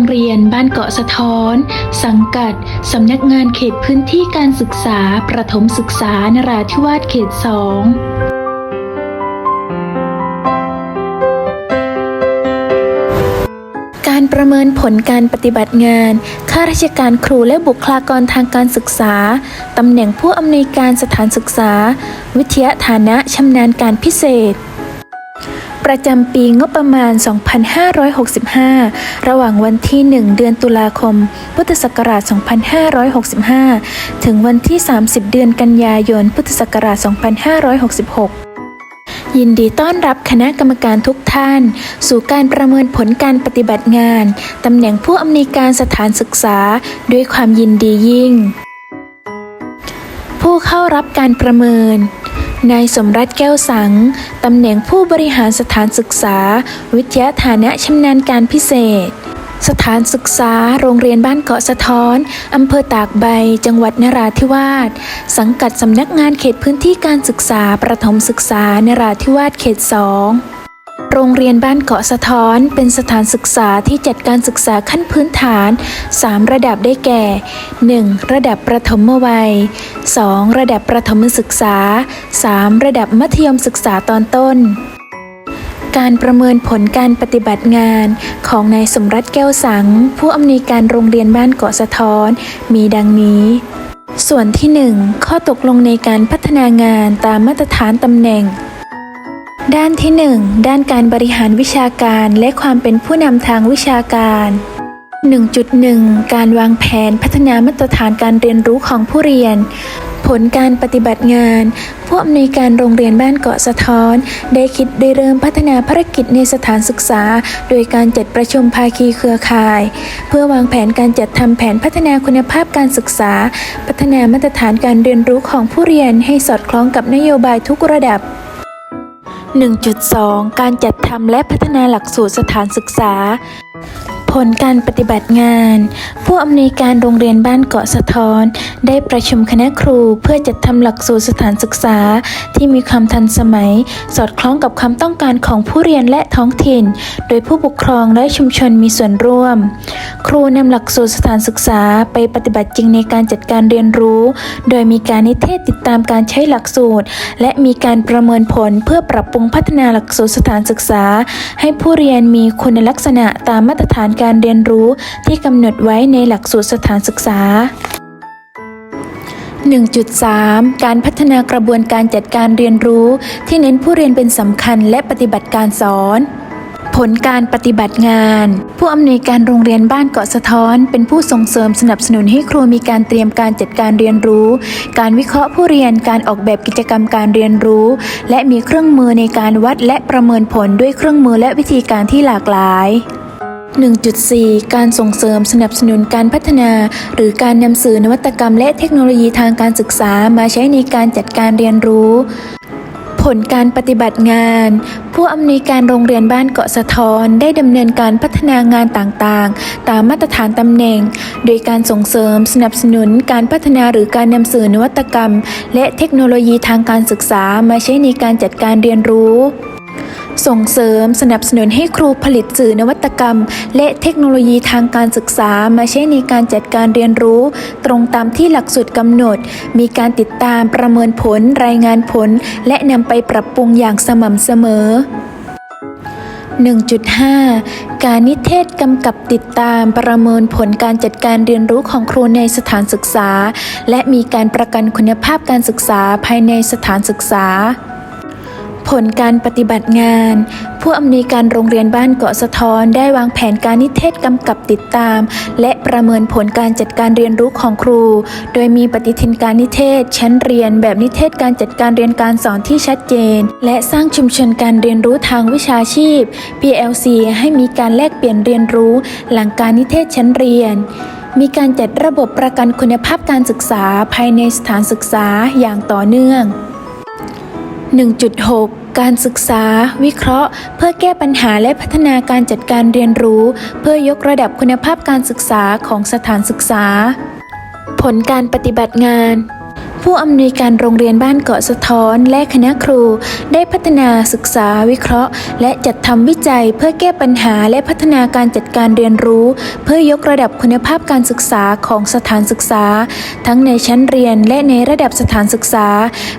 รงเรียนบ้านเกาะสะท้อน สังกัด สำนักงานเขตพื้นที่การศึกษา ประถมศึกษานราธิวาสเขตสองการประเมินผลการปฏิบัติงาน ข้าราชการครูและบุคลากรทางการศึกษา ตำแหน่งผู้อำนวยการสถานศึกษา วิทยาฐานะชำนาญการพิเศษ ประจำปีงบประมาณ 2565 ระหว่างวันที่ 1 เดือนตุลาคม พุทธศักราช 2565 ถึงวันที่ 30 เดือนกันยายน พุทธศักราช 2566ยินดีต้อนรับคณะกรรมการทุกท่าน สู่การประเมินผลการปฏิบัติงาน ตำแหน่งผู้อำนวยการสถานศึกษาด้วยความยินดียิ่ง ผู้เข้ารับการประเมิน นายสมรัตแก้วสัง ตำแหน่งผู้บริหารสถานศึกษา วิทยาฐานะชำนาญการพิเศษ สถานศึกษา โรงเรียนบ้านเกาะสะท้อน อำเภอตากใบ จังหวัดนราธิวาส สังกัดสำนักงานเขตพื้นที่การศึกษา ประถมศึกษานราธิวาสเขตสอง รงเรียนบ้านเกาะสะท้อนเป็นสถานศึกษาที่จัดการศึกษาขั้นพื้นฐาน 3 ระดับได้แก่ 1. ระดับประถมวัย 2. ระดับประถมศึกษา 3. ระดับมัธยมศึกษาตอนต้นการประเมินผลการปฏิบัติงานของนายสมรัตแก้วสัง ผู้อำนวยการโรงเรียนบ้านเกาะสะท้อน มีดังนี้ ส่วนที่ 1 ข้อตกลงในการพัฒนางานตามมาตรฐานตำแหน่ง ด้านที่ 1 ด้านการบริหารวิชาการและความเป็นผู้นำทางวิชาการ 1.1 การวางแผนพัฒนามาตรฐานการเรียนรู้ของผู้เรียน ผลการปฏิบัติงาน ผู้อำนวยการโรงเรียนบ้านเกาะสะท้อน ได้คิดได้เริ่มพัฒนาภารกิจในสถานศึกษา โดยการจัดประชุมภาคีเครือข่าย เพื่อวางแผนการจัดทำแผนพัฒนาคุณภาพการศึกษา พัฒนามาตรฐานการเรียนรู้ของผู้เรียนให้สอดคล้องกับนโยบายทุกระดับ 1.2 การจัดทำและพัฒนาหลักสูตรสถานศึกษา ผลการปฏิบัติงาน ผู้อำนวยการโรงเรียนบ้านเกาะสะท้อน ได้ประชุมคณะครูเพื่อจัดทำหลักสูตรสถานศึกษา ที่มีความทันสมัย สอดคล้องกับความต้องการของผู้เรียนและท้องถิ่น โดยผู้ปกครองและชุมชนมีส่วนร่วม ครูนำหลักสูตรสถานศึกษาไปปฏิบัติจริงในการจัดการเรียนรู้ โดยมีการนิเทศติดตามการใช้หลักสูตร และมีการประเมินผลเพื่อปรับปรุงพัฒนาหลักสูตรสถานศึกษา ให้ผู้เรียนมีคุณลักษณะตามมาตรฐานการเรียนรู้ที่กำหนดไว้ในหลักสูตรสถานศึกษา 1.3 การพัฒนากระบวนการจัดการเรียนรู้ ที่เน้นผู้เรียนเป็นสำคัญและปฏิบัติการสอนผลการปฏิบัติงาน ผู้อำนวยการโรงเรียนบ้านเกาะสะท้อน เป็นผู้ส่งเสริมสนับสนุนให้ครูมีการเตรียมการจัดการเรียนรู้ การวิเคราะห์ผู้เรียนการออกแบบกิจกรรมการเรียนรู้ และมีเครื่องมือในการวัดและประเมินผลด้วยเครื่องมือและวิธีการที่หลากหลาย 1.4 การส่งเสริมสนับสนุนการพัฒนา หรือการนำสื่อนวัตกรรมและเทคโนโลยีทางการศึกษามาใช้ในการจัดการเรียนรู้ ผลการปฏิบัติงาน ผู้อำนวยการโรงเรียนบ้านเกาะสะท้อนได้ดำเนินการพัฒนางานต่างๆ ตามมาตรฐานตำแหน่ง โดยการส่งเสริมสนับสนุนการพัฒนาหรือการนำสื่อนวัตกรรม และเทคโนโลยีทางการศึกษามาใช้ในการจัดการเรียนรู้ ส่งเสริมสนับสนุนให้ครูผลิตสื่อนวัตกรรม และเทคโนโลยีทางการศึกษามาใช้ในการจัดการเรียนรู้ ตรงตามที่หลักสูตรกำหนด มีการติดตามประเมินผลรายงานผล และนำไปปรับปรุงอย่างสม่ำเสมอ 1.5 การนิเทศกำกับติดตามประเมินผลการจัดการเรียนรู้ของครูในสถานศึกษา และมีการประกันคุณภาพการศึกษาภายในสถานศึกษา ผลการปฏิบัติงาน ผู้อำนวยการโรงเรียนบ้านเกาะสะท้อนได้วางแผนการนิเทศกำกับติดตาม และประเมินผลการจัดการเรียนรู้ของครู โดยมีปฏิทินการนิเทศ ชั้นเรียน แบบนิเทศการจัดการเรียนการสอนที่ชัดเจน และสร้างชุมชนการเรียนรู้ทางวิชาชีพ PLC ให้มีการแลกเปลี่ยนเรียนรู้ หลังการนิเทศชั้นเรียนมีการจัดระบบประกันคุณภาพการศึกษาภายในสถานศึกษาอย่างต่อเนื่อง 1.6 การศึกษา วิเคราะห์ เพื่อแก้ปัญหาและพัฒนาการจัดการเรียนรู้ เพื่อยกระดับคุณภาพการศึกษาของสถานศึกษา ผลการปฏิบัติงาน ผู้อำนวยการโรงเรียนบ้านเกาะสะท้อนและคณะครู ได้พัฒนาศึกษาวิเคราะห์ และจัดทำวิจัยเพื่อแก้ปัญหาและพัฒนาการจัดการเรียนรู้ เพื่อยกระดับคุณภาพการศึกษาของสถานศึกษา ทั้งในชั้นเรียนและในระดับสถานศึกษา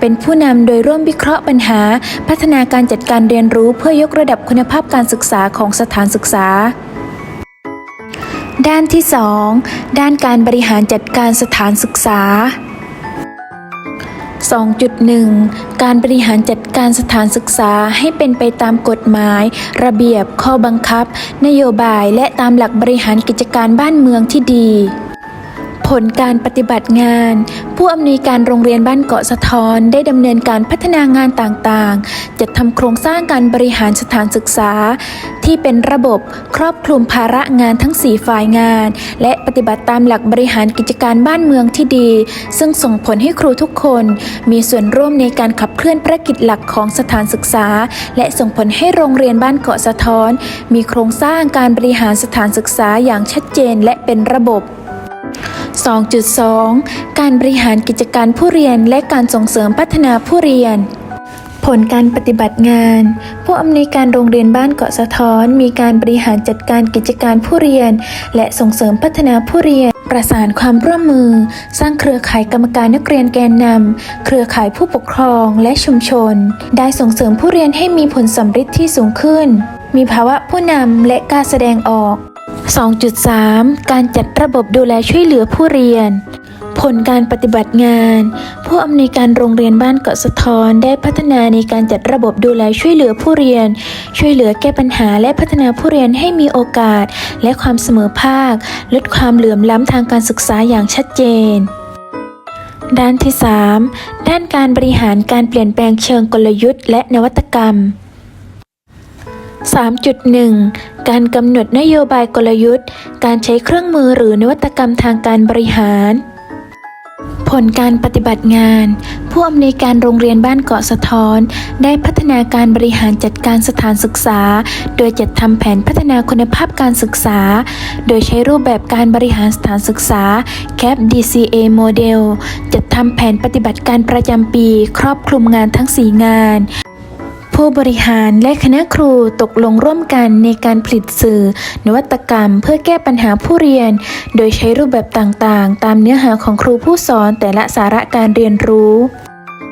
เป็นผู้นำโดยร่วมวิเคราะห์ปัญหา พัฒนาการจัดการเรียนรู้ เพื่อยกระดับคุณภาพการศึกษาของสถานศึกษาด้านที่ 2 ด้านการบริหารจัดการสถานศึกษา 2.1 การบริหารจัดการสถานศึกษาให้เป็นไปตามกฎหมาย ระเบียบ ข้อบังคับ นโยบาย และตามหลักบริหารกิจการบ้านเมืองที่ดี ผลการปฏิบัติงาน ผู้อำนวยการโรงเรียนบ้านเกาะสะท้อนได้ดำเนินการพัฒนางานต่างๆ จัดทำโครงสร้างการบริหารสถานศึกษา ที่เป็นระบบครอบคลุมภาระงานทั้ง 4 ฝ่ายงาน และปฏิบัติตามหลักบริหารกิจการบ้านเมืองที่ดี ซึ่งส่งผลให้ครูทุกคน มีส่วนร่วมในการขับเคลื่อนภารกิจหลักของสถานศึกษา และส่งผลให้โรงเรียนบ้านเกาะสะท้อน มีโครงสร้างการบริหารสถานศึกษาอย่างชัดเจนและเป็นระบบ 2.2 การบริหารกิจการผู้เรียนและการส่งเสริมพัฒนาผู้เรียน ผลการปฏิบัติงาน ผู้อำนวยการโรงเรียนบ้านเกาะสะท้อน มีการบริหารจัดการกิจการผู้เรียน และส่งเสริมพัฒนาผู้เรียน ประสานความร่วมมือ สร้างเครือข่ายกรรมการนักเรียนแกนนำเครือข่ายผู้ปกครองและชุมชน ได้ส่งเสริมผู้เรียนให้มีผลสำฤทธิ์ที่สูงขึ้น มีภาวะผู้นำและการแสดงออก 2.3 การจัดระบบดูแลช่วยเหลือผู้เรียน ผลการปฏิบัติงาน ผู้อำนวยการโรงเรียนบ้านเกาะสะท้อนได้พัฒนาในการจัดระบบดูแลช่วยเหลือผู้เรียน ช่วยเหลือแก้ปัญหาและพัฒนาผู้เรียนให้มีโอกาส และความเสมอภาค ลดความเหลื่อมล้ำทางการศึกษาอย่างชัดเจนด้านที่ 3 ด้านการบริหารการเปลี่ยนแปลงเชิงกลยุทธ์และนวัตกรรม 3.1 การกำหนดนโยบายกลยุทธ์ การใช้เครื่องมือหรือนวัตกรรมทางการบริหาร ผลการปฏิบัติงาน ผู้อำนวยการโรงเรียนบ้านเกาะสะท้อน ได้พัฒนาการบริหารจัดการสถานศึกษา โดยจัดทำแผนพัฒนาคุณภาพการศึกษา โดยใช้รูปแบบการบริหารสถานศึกษา CAP DCA Model จัดทำแผนปฏิบัติการประจำปี ครอบคลุมงานทั้ง 4 งาน ผู้บริหารและคณะครูตกลงร่วมกันในการผลิตสื่อ นวัตกรรม เพื่อแก้ปัญหาผู้เรียน โดยใช้รูปแบบต่างๆ ตามเนื้อหาของครูผู้สอนแต่ละสาระการเรียนรู้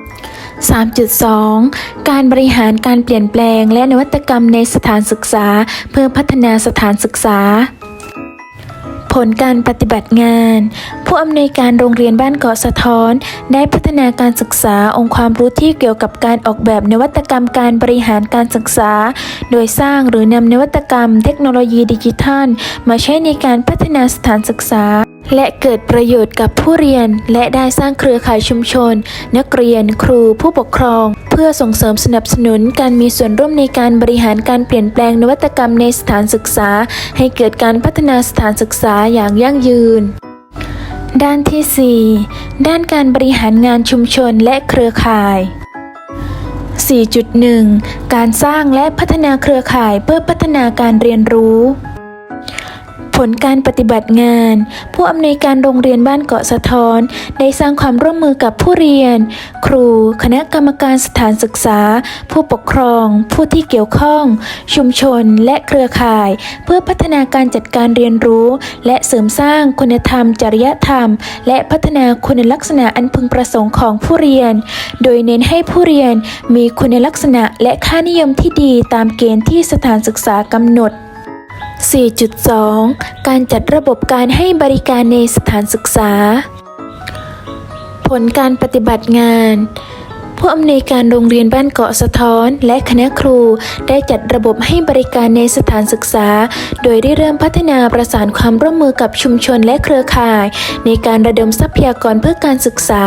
3.2 การบริหารการเปลี่ยนแปลงและนวัตกรรมในสถานศึกษา เพื่อพัฒนาสถานศึกษา ผลการปฏิบัติงาน ผู้อำนวยการโรงเรียนบ้านเกาะสะท้อน ได้พัฒนาการศึกษาองค์ความรู้ที่เกี่ยวกับการออกแบบนวัตกรรมการบริหารการศึกษา โดยสร้างหรือนำนวัตกรรมเทคโนโลยีดิจิทัล มาใช้ในการพัฒนาสถานศึกษา และเกิดประโยชน์กับผู้เรียน และได้สร้างเครือข่ายชุมชน นักเรียน ครูผู้ปกครอง เพื่อส่งเสริมสนับสนุนการมีส่วนร่วมในการบริหารการเปลี่ยนแปลงนวัตกรรมในสถานศึกษา ให้เกิดการพัฒนาสถานศึกษาอย่างยั่งยืนด้านที่ 4 ด้านการบริหารงานชุมชนและเครือข่าย 4.1 การสร้างและพัฒนาเครือข่ายเพื่อพัฒนาการเรียนรู้ ผลการปฏิบัติงาน ผู้อำนวยการโรงเรียนบ้านเกาะสะท้อน ได้สร้างความร่วมมือกับผู้เรียน ครู คณะกรรมการสถานศึกษา ผู้ปกครอง ผู้ที่เกี่ยวข้อง ชุมชนและเครือข่าย เพื่อพัฒนาการจัดการเรียนรู้ และเสริมสร้างคุณธรรม จริยธรรม และพัฒนาคุณลักษณะอันพึงประสงค์ของผู้เรียน โดยเน้นให้ผู้เรียนมีคุณลักษณะและค่านิยมที่ดีตามเกณฑ์ที่สถานศึกษากำหนด 4.2 การจัดระบบการให้บริการในสถานศึกษา ผลการปฏิบัติงาน ผู้อำนวยการโรงเรียนบ้านเกาะสะท้อน และคณะครูได้จัดระบบให้บริการในสถานศึกษา โดยได้เริ่มพัฒนาประสานความร่วมมือกับชุมชนและเครือข่าย ในการระดมทรัพยากรเพื่อการศึกษา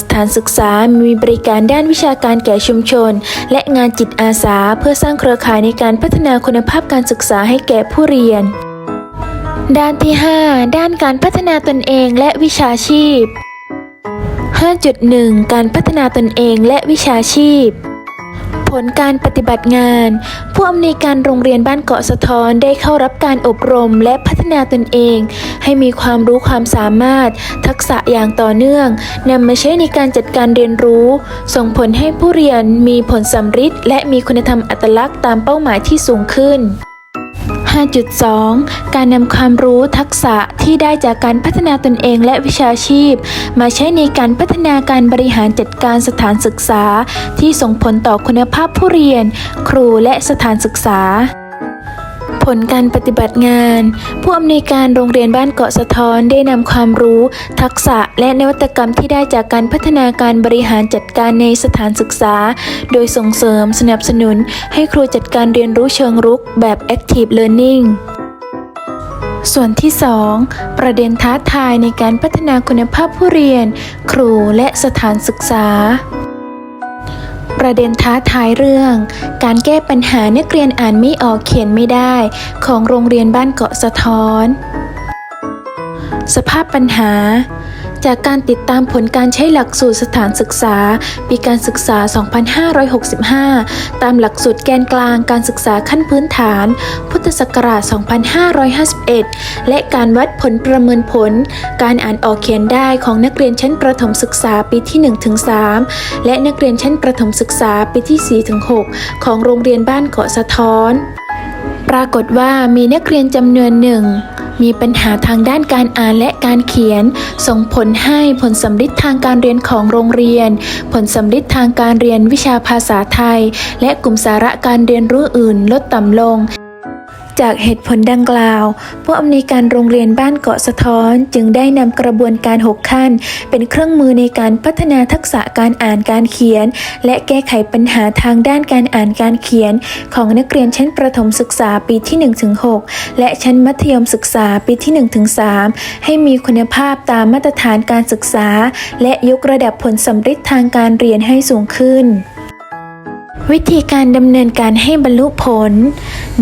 สถานศึกษามีบริการด้านวิชาการแก่ชุมชน และงานจิตอาสา เพื่อสร้างเครือข่ายในการพัฒนาคุณภาพการศึกษาให้แก่ผู้เรียน ด้านที่ 5 ด้านการพัฒนาตนเองและวิชาชีพ 5.1 การพัฒนาตนเองและวิชาชีพ ผลการปฏิบัติงาน ผู้อำนวยการโรงเรียนบ้านเกาะสะท้อนได้เข้ารับการอบรมและพัฒนาตนเอง ให้มีความรู้ความสามารถ ทักษะอย่างต่อเนื่องนำมาใช้ในการจัดการเรียนรู้ ส่งผลให้ผู้เรียนมีผลสำฤทธิ์และมีคุณธรรมอัตลักษณ์ตามเป้าหมายที่สูงขึ้น 5.2 การนำความรู้ทักษะที่ได้จากการพัฒนาตนเองและวิชาชีพ มาใช้ในการพัฒนาการบริหารจัดการสถานศึกษา ที่ส่งผลต่อคุณภาพผู้เรียน ครูและสถานศึกษา ผลการปฏิบัติงาน ผู้อำนวยการโรงเรียนบ้านเกาะสะท้อนได้นำความรู้ ทักษะและนวัตกรรมที่ได้จากการพัฒนาการบริหารจัดการในสถานศึกษา โดยส่งเสริมสนับสนุน ให้ครูจัดการเรียนรู้เชิงรุกแบบ Active Learning ส่วนที่ 2 ประเด็นท้าทายในการพัฒนาคุณภาพผู้เรียน ครูและสถานศึกษา ประเด็นท้าทายเรื่อง การแก้ปัญหานักเรียนอ่านไม่ออกเขียนไม่ได้ ของโรงเรียนบ้านเกาะสะท้อน สภาพปัญหา จากการติดตามผลการใช้หลักสูตรสถานศึกษา ปีการศึกษา 2565 ตามหลักสูตรแกนกลางการศึกษาขั้นพื้นฐาน พุทธศักราช 2551 และการวัดผลประเมินผล การอ่านออกเขียนได้ของนักเรียนชั้นประถมศึกษาปีที่ 1-3 และนักเรียนชั้นประถมศึกษาปีที่ 4-6 ของโรงเรียนบ้านเกาะสะท้อน ปรากฏว่ามีนักเรียนจำนวนหนึ่ง มีปัญหาทางด้านการอ่านและการเขียน ส่งผลให้ผลสำลิดทางการเรียนของโรงเรียน ผลสำลิดทางการเรียนวิชาภาษาไทย และกลุ่มสาระการเรียนรู้อื่นลดต่ำลง จากเหตุผลดังกล่าว ผู้อำนวยการโรงเรียนบ้านเกาะสะท้อน จึงได้นำกระบวนการ 6 ขั้น เป็นเครื่องมือในการพัฒนาทักษะการอ่านการเขียน และแก้ไขปัญหาทางด้านการอ่านการเขียน ของนักเรียนชั้นประถมศึกษาปีที่ 1-6 และชั้นมัธยมศึกษาปีที่ 1-3 ให้มีคุณภาพตามมาตรฐานการศึกษา และยกระดับผลสำฤทธิ์ทางการเรียนให้สูงขึ้น วิธีการดำเนินการให้บรรลุผล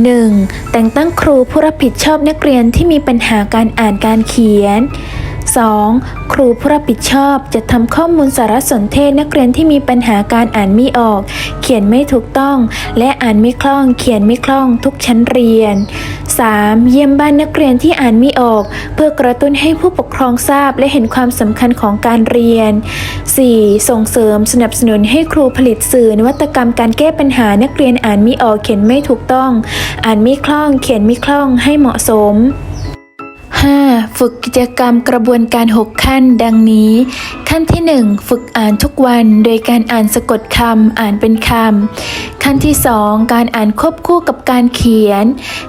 1. แต่งตั้งครูผู้รับผิดชอบนักเรียนที่มีปัญหาการอ่านการเขียน 2. ครูผู้รับผิดชอบจะทำข้อมูลสารสนเทศนักเรียนที่มีปัญหาการอ่านไม่ออก เขียนไม่ถูกต้อง และอ่านไม่คล่อง เขียนไม่คล่องทุกชั้นเรียน 3. เยี่ยมบ้านนักเรียนที่อ่านไม่ออก เพื่อกระตุ้นให้ผู้ปกครองทราบและเห็นความสำคัญของการเรียน 4. ส่งเสริมสนับสนุนให้ครูผลิตสื่อนวัตกรรมการแก้ปัญหานักเรียนอ่านไม่ออกเขียนไม่ถูกต้อง อ่านไม่คล่อง เขียนไม่คล่องให้เหมาะสม 5. ฝึกกิจกรรมกระบวนการ 6 ขั้น ดังนี้ ขั้นที่ 1 ฝึกอ่านทุกวันโดยการอ่านสะกดคำอ่านเป็นคำขั้นที่ 2 การอ่านควบคู่กับการเขียน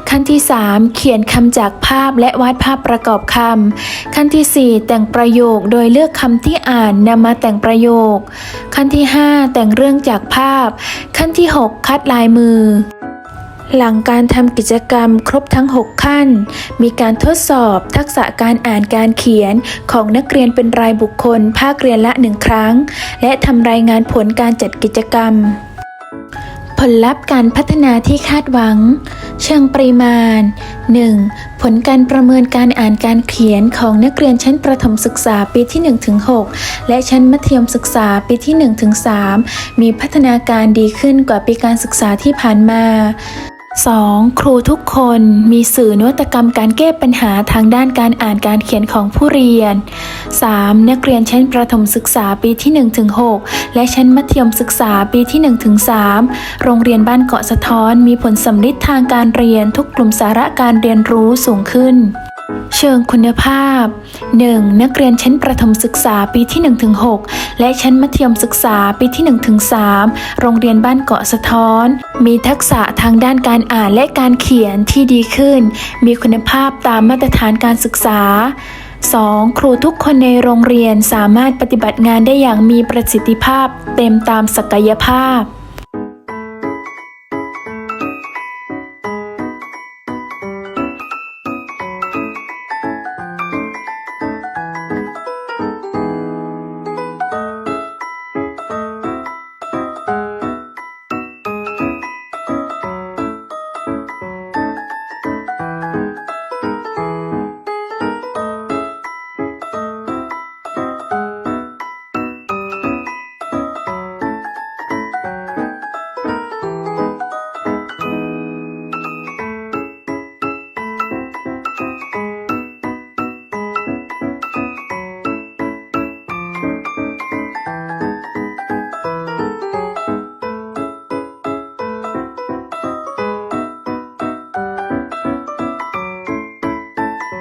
ขั้นที่ 3 เขียนคำจากภาพและวาดภาพประกอบคำขั้นที่ 4 แต่งประโยคโดยเลือกคำที่อ่านนำมาแต่งประโยค ขั้นที่ 5 แต่งเรื่องจากภาพ ขั้นที่ 6 คัดลายมือ หลังการทำกิจกรรมครบทั้ง 6 ขั้น มีการทดสอบทักษะการอ่านการเขียนของนักเรียนเป็นรายบุคคล ภาคเรียนละหนึ่งครั้ง และทำรายงานผลการจัดกิจกรรม ผลลัพธ์การพัฒนาที่คาดหวัง เชิงปริมาณ 1. ผลการประเมินการอ่านการเขียนของนักเรียนชั้นประถมศึกษาปีที่ 1-6 และชั้นมัธยมศึกษาปีที่ 1-3 มีพัฒนาการดีขึ้นกว่าปีการศึกษาที่ผ่านมา 2. ครูทุกคนมีสื่อนวัตกรรมการแก้ปัญหาทางด้านการอ่านการเขียนของผู้เรียน 3. นักเรียนชั้นประถมศึกษาปีที่ 1-6 และชั้นมัธยมศึกษาปีที่ 1-3 โรงเรียนบ้านเกาะสะท้อนมีผลสำลิดทางการเรียนทุกกลุ่มสาระการเรียนรู้สูงขึ้น เชิงคุณภาพ 1. นักเรียนชั้นประถมศึกษาปีที่ 1-6 และชั้นมัธยมศึกษาปีที่ 1-3 โรงเรียนบ้านเกาะสะท้อน มีทักษะทางด้านการอ่านและการเขียนที่ดีขึ้น มีคุณภาพตามมาตรฐานการศึกษา 2. ครูทุกคนในโรงเรียนสามารถปฏิบัติงานได้อย่างมีประสิทธิภาพ เต็มตามศักยภาพ